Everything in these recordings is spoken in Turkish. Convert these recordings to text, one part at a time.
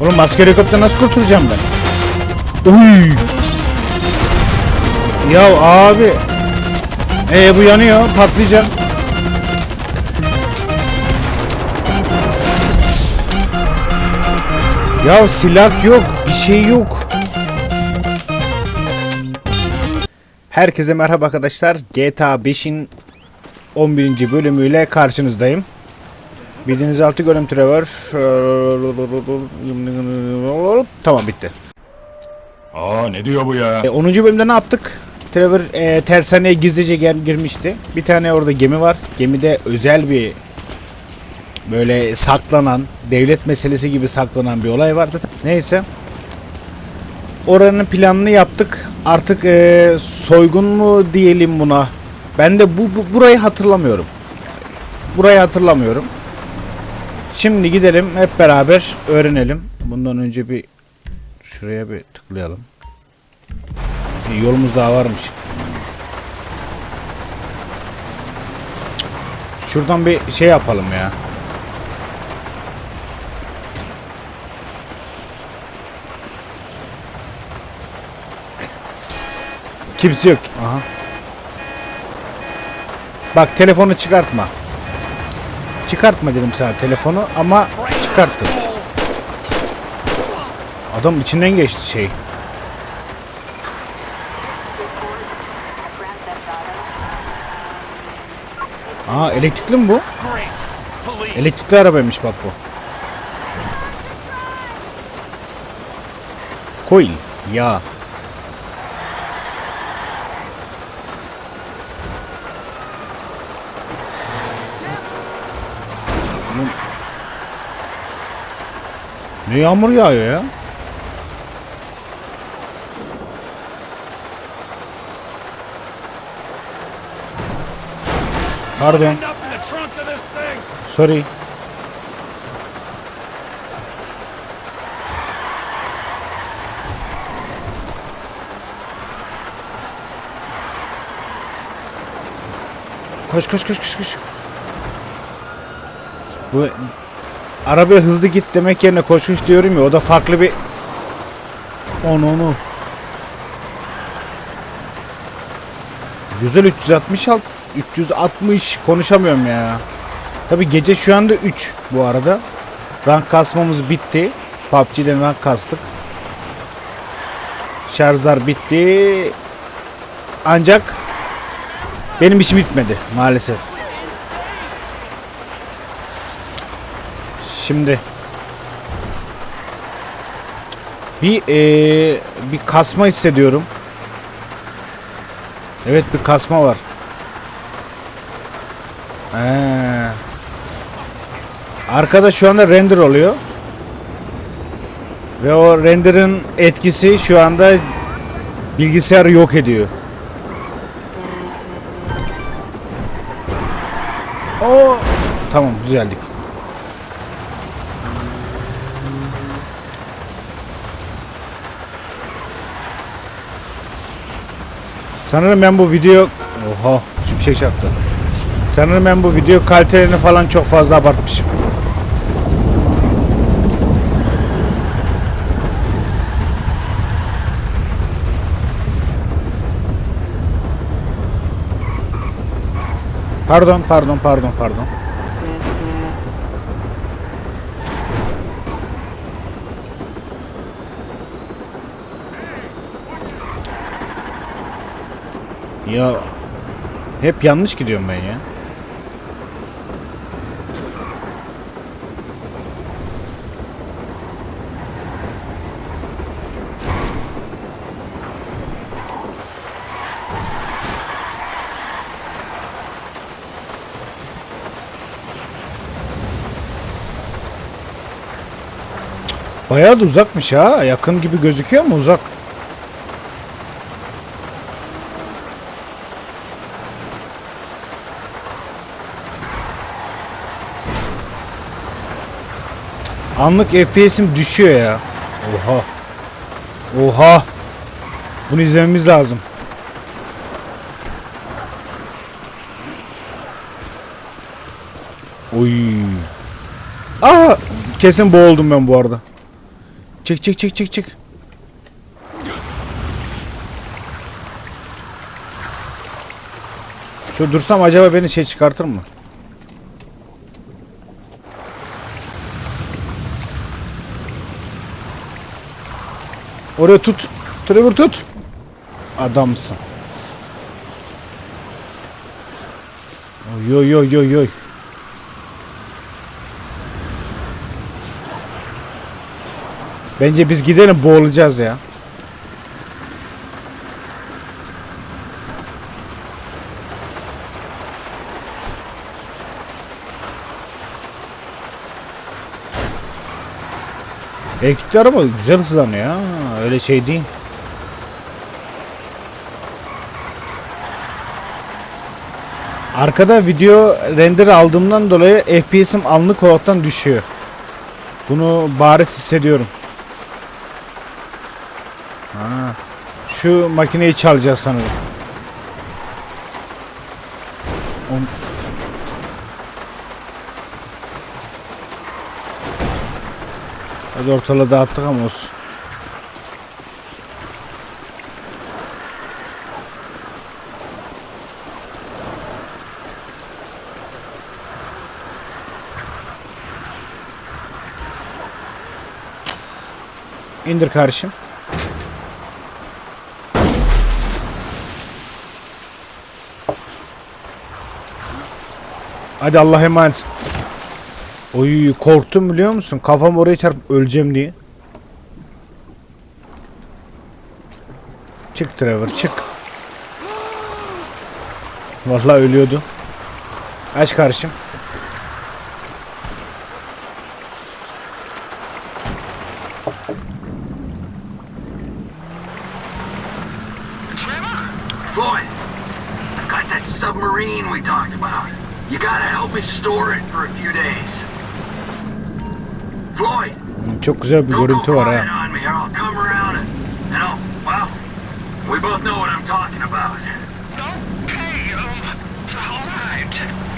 Oğlum maske helikopter nasıl kurtulacağım ben? Uy. Ya abi. Ee bu yanıyor patlayacak. Ya silah yok, bir şey yok. Herkese merhaba arkadaşlar. GTA 5'in 11. bölümüyle karşınızdayım. Bildiğiniz altı görüntüle var. Tamam bitti. Aa ne diyor bu ya? E, 10. bölümde ne yaptık? Trevor e, tersaneye gizlice gel- girmişti. Bir tane orada gemi var. Gemide özel bir böyle saklanan, devlet meselesi gibi saklanan bir olay vardı. Neyse. Oranın planını yaptık. Artık e, soygun mu diyelim buna. Ben de bu, bu burayı hatırlamıyorum. Burayı hatırlamıyorum. Şimdi gidelim hep beraber öğrenelim. Bundan önce bir şuraya bir tıklayalım. İyi, Yolumuz daha varmış. Şuradan bir şey yapalım ya. Kimse yok. Aha. Bak telefonu çıkartma. Çıkartma dedim sana telefonu ama çıkarttım. Adam içinden geçti şey. Aa elektrikli mi bu? Elektrikli arabaymış bak bu. Coil. Ya. Ne yağmur yağıyor ya? Pardon. Sorry. Koş koş koş koş koş. Bu arabaya hızlı git demek yerine koş koş diyorum ya o da farklı bir onu onu. Güzel 360 alt 360 konuşamıyorum ya. Tabi gece şu anda 3 bu arada. Rank kasmamız bitti. PUBG'den rank kastık. Şarjlar bitti. Ancak benim işim bitmedi maalesef. Şimdi bir eee, bir kasma hissediyorum. Evet bir kasma var. Ee. Arkada şu anda render oluyor. Ve o render'ın etkisi şu anda bilgisayarı yok ediyor. O tamam düzeldik. Sanırım ben bu video oha bir şey çarptı. Sanırım ben bu video kalitelerini falan çok fazla abartmışım. Pardon, pardon, pardon, pardon. Ya hep yanlış gidiyorum ben ya. Bayağı da uzakmış ha. Yakın gibi gözüküyor mu uzak? Anlık FPS'im düşüyor ya. Oha. Oha. Bunu izlememiz lazım. Oy. Aa, kesin boğuldum ben bu arada. Çık çık çık çık çık. Şu dursam acaba beni şey çıkartır mı? Oraya tut. Trevor tut. Adamsın. Oy oy oy oy oy. Bence biz gidelim boğulacağız ya. Elektrikli araba güzel hızlanıyor ya. Öyle şey değil. Arkada video render aldığımdan dolayı FPS'im anlık olaraktan düşüyor. Bunu bariz hissediyorum. Ha, şu makineyi çalacağız sanırım. On- Az ortalığı dağıttık ama olsun. İndir kardeşim. Hadi Allah'a emanet. Oy korktum biliyor musun? Kafam oraya çarpıp öleceğim diye. Çık Trevor çık. Vallahi ölüyordu. Aç kardeşim. Gotta help me store it for a few days. Floyd, Çok güzel bir don't görüntü var ha. on me or I'll come around and, and I'll, well, we both know what I'm talking about. Okay, um, all right.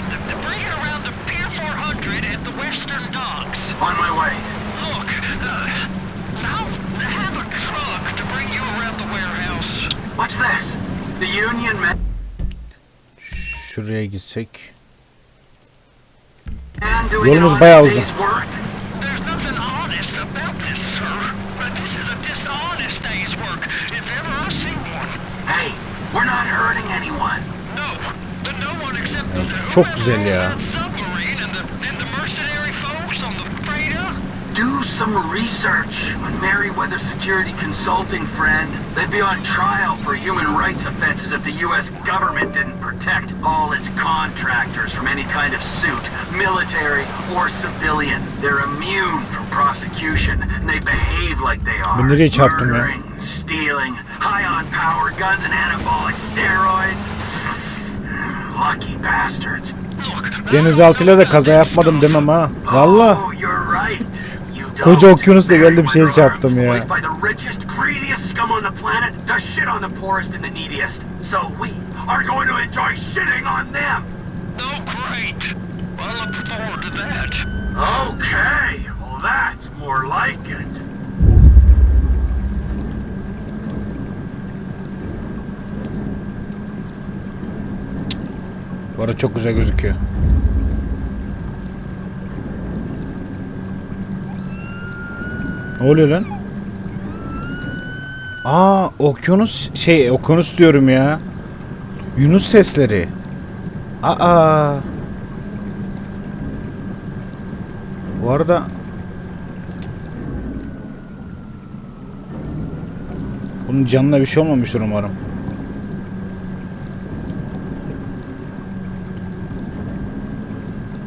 Th- th- Bring it around to Pier 400 at the Western Docks. On my way. Look, uh, I'll have a truck to bring you around the warehouse. What's this? The Union man Şuraya gitsek. Yolumuz bayağı uzun. çok güzel ya. Some research on Merryweather Security Consulting, friend. They'd be on trial for human rights offenses if the U.S. government didn't protect all its contractors from any kind of suit, military or civilian. They're immune from prosecution, and they behave like they are. Ben nereye çarptım ya? Murdering, stealing, high on power guns and anabolic steroids. Lucky bastards. Denizaltıyla da kaza yapmadım demem ha. Valla. Oh, you're right. Koca okyanusla geldim, şeye çarptım are ya. employed By the richest, greediest scum on the planet to shit on the poorest and the neediest. So we are going to enjoy shitting on them. Oh, great. I look forward to that. Okay, well that's more like it. Bu arada çok güzel gözüküyor. Ne oluyor lan? Aa, okyanus şey, okyanus diyorum ya. Yunus sesleri. Aa. Bu arada Bunun canına bir şey olmamıştır umarım.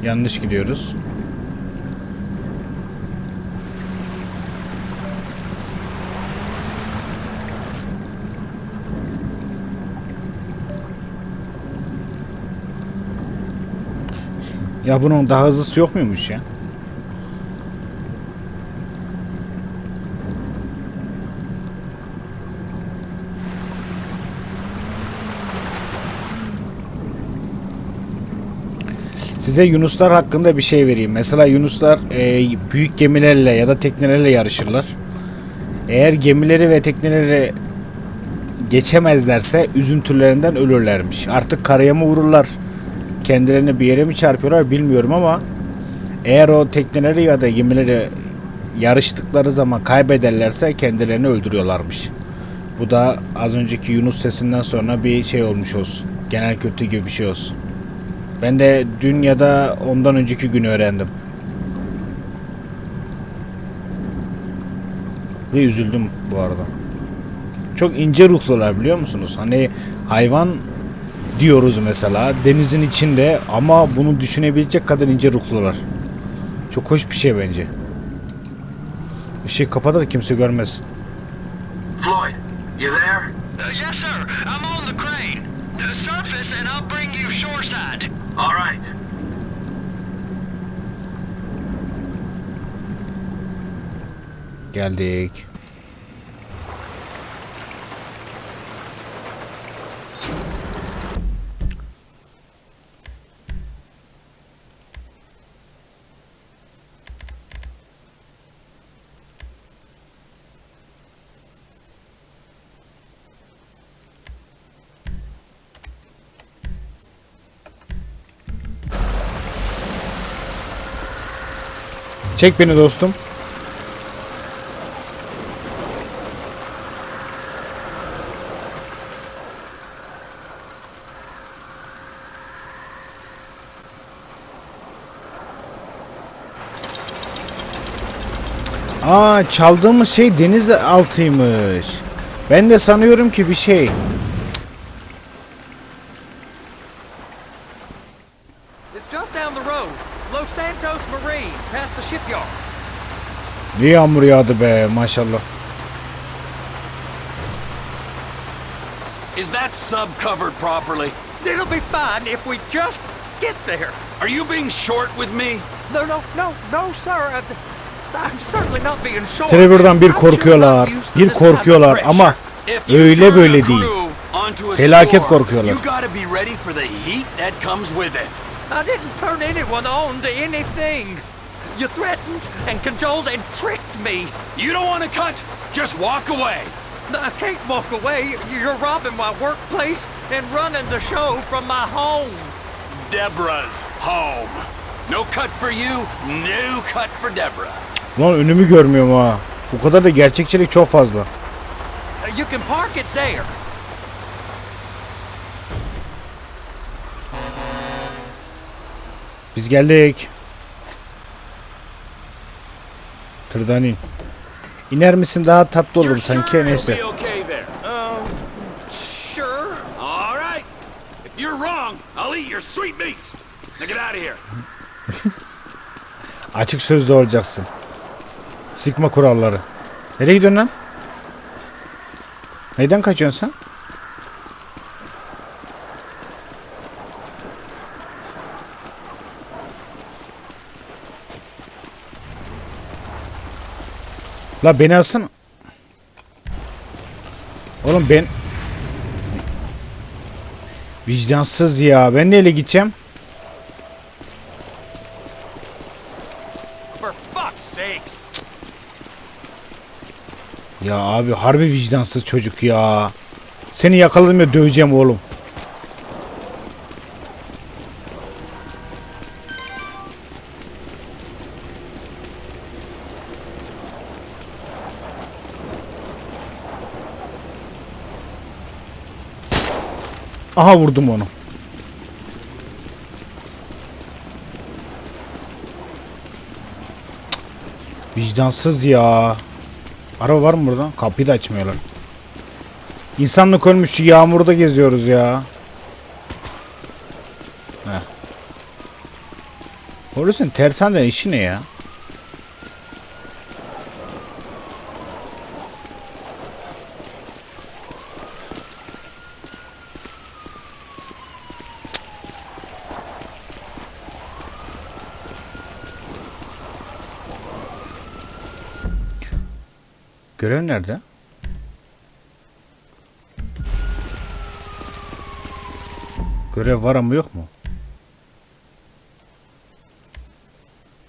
Yanlış gidiyoruz. Ya bunun daha hızlısı yok muymuş ya? Size Yunuslar hakkında bir şey vereyim. Mesela Yunuslar e, büyük gemilerle ya da teknelerle yarışırlar. Eğer gemileri ve tekneleri geçemezlerse üzüntülerinden ölürlermiş. Artık karaya mı vururlar? Kendilerini bir yere mi çarpıyorlar bilmiyorum ama eğer o tekneleri ya da gemileri yarıştıkları zaman kaybederlerse kendilerini öldürüyorlarmış. Bu da az önceki Yunus sesinden sonra bir şey olmuş olsun. Genel kötü gibi bir şey olsun. Ben de dün ya da ondan önceki gün öğrendim. Ve üzüldüm bu arada. Çok ince ruhlular biliyor musunuz? Hani hayvan diyoruz mesela denizin içinde ama bunu düşünebilecek kadar ince ruhlular. Çok hoş bir şey bence. Işığı kapat da kimse görmez. Floyd, you there? Uh, yes, sir. I'm on the crane. The surface, and I'll bring you shoreside. All right. Geldik. Çek beni dostum. Aa çaldığımız şey deniz altıymış. Ben de sanıyorum ki bir şey. Ne yağmur yağdı be maşallah. Is that sub covered properly? It'll be fine if we just get there. Are you being short with me? No, no, no, no, sir. Uh, I'm certainly not being short. Trevor'dan bir korkuyorlar. Bir korkuyorlar ama öyle böyle değil. Felaket korkuyorlar. You gotta be ready for the heat that comes with it. I didn't turn anyone on to anything. You threatened and cajoled and tricked me. You don't want to cut? Just walk away. I can't walk away. You're robbing my workplace and running the show from my home. Deborah's home. No cut for you, no cut for Deborah. Lan önümü görmüyorum ha. Bu kadar da gerçekçilik çok fazla. Uh, You can park it there. Biz geldik. Tırdan in. İner misin daha tatlı olur sanki neyse. Um. Açık sözlü olacaksın. Sıkma kuralları. Nereye gidiyorsun lan? Neyden kaçıyorsun sen? La beni alsana. Oğlum ben... Vicdansız ya. Ben neyle gideceğim? Ya abi harbi vicdansız çocuk ya. Seni yakaladım ya döveceğim oğlum. Aha vurdum onu. Vicdansız ya. Araba var mı burada? Kapıyı da açmıyorlar. İnsanlık ölmüş şu yağmurda geziyoruz ya. Heh. Orasın tersane işi ne ya? Görev nerede? Görev var ama yok mu?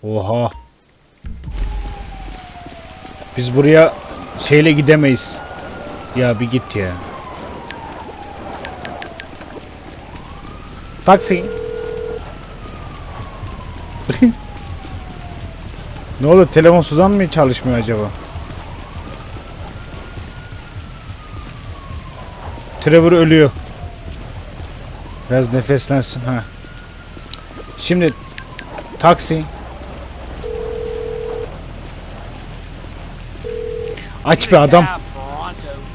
Oha. Biz buraya şeyle gidemeyiz. Ya bir git ya. Taksi. ne oldu? Telefon sudan mı çalışmıyor acaba? Trevor ölüyor. Biraz nefeslensin ha. Şimdi taksi. Aç bir adam.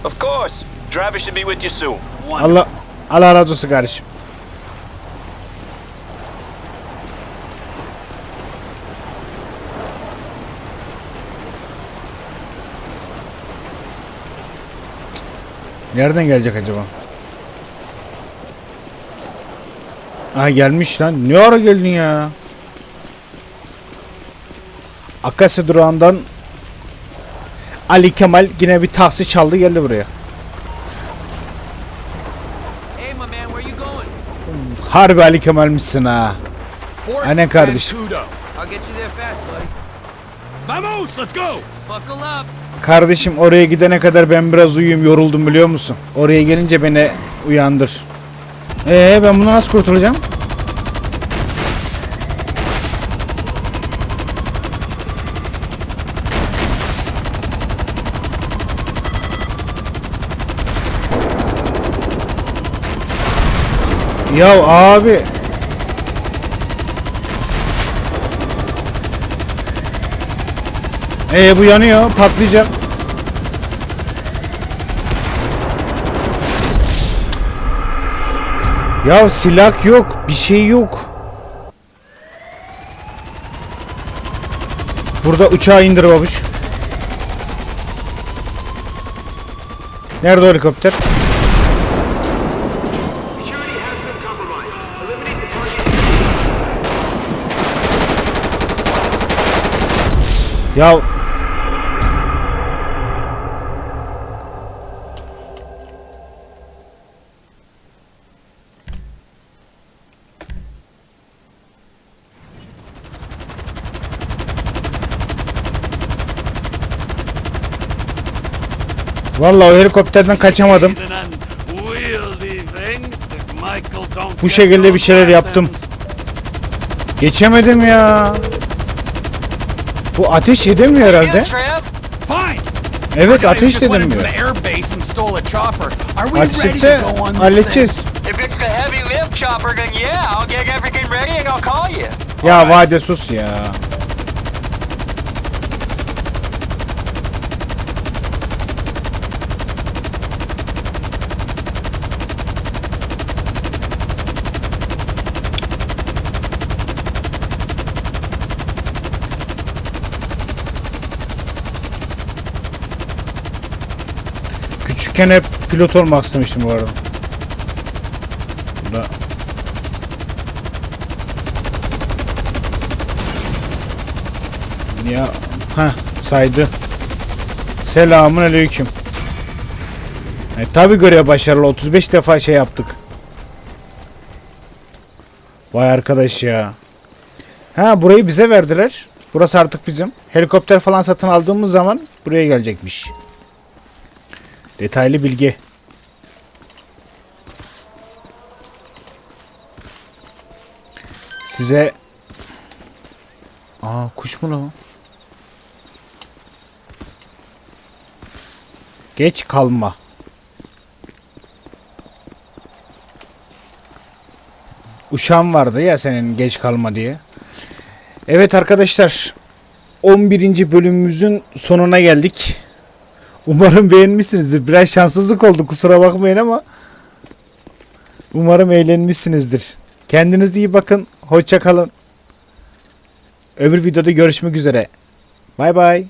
Of course. Driver should be with you soon. Allah Allah razı olsun kardeşim. Nereden gelecek acaba? Aha gelmiş lan. Ne ara geldin ya? Akasya durağından Ali Kemal yine bir taksi çaldı geldi buraya. Hey, my man, where you going? Harbi Ali Kemal'mişsin ha. Aynen kardeşim. Vamos, let's go! Buckle up. Kardeşim oraya gidene kadar ben biraz uyuyayım yoruldum biliyor musun? Oraya gelince beni uyandır. Ee ben bunu nasıl kurtulacağım? Ya abi Ee bu yanıyor, patlayacak. Ya silah yok, bir şey yok. Burada uçağı indir babuş. Nerede helikopter? Ya Vallahi o helikopterden kaçamadım. Bu şekilde bir şeyler yaptım. Geçemedim ya. Bu ateş edemiyor herhalde. Evet ateş just de went into edemiyor. an airbase and stole a chopper. Are we Ateş ready etse to go on this halledeceğiz. If it's the heavy lift chopper, then yeah, I'll get everything ready and I'll call you. Ya vade sus ya. Küçükken hep pilot olmak istemiştim bu arada. Burada Ya ha saydı. Selamun aleyküm. E, tabi görev başarılı 35 defa şey yaptık. Vay arkadaş ya. Ha burayı bize verdiler. Burası artık bizim. Helikopter falan satın aldığımız zaman buraya gelecekmiş. Detaylı bilgi. Size Aa kuş mu lan? Geç kalma. Uşağım vardı ya senin geç kalma diye. Evet arkadaşlar 11. bölümümüzün sonuna geldik. Umarım beğenmişsinizdir. Biraz şanssızlık oldu kusura bakmayın ama umarım eğlenmişsinizdir. Kendinize iyi bakın. Hoşça kalın. Öbür videoda görüşmek üzere. Bay bay.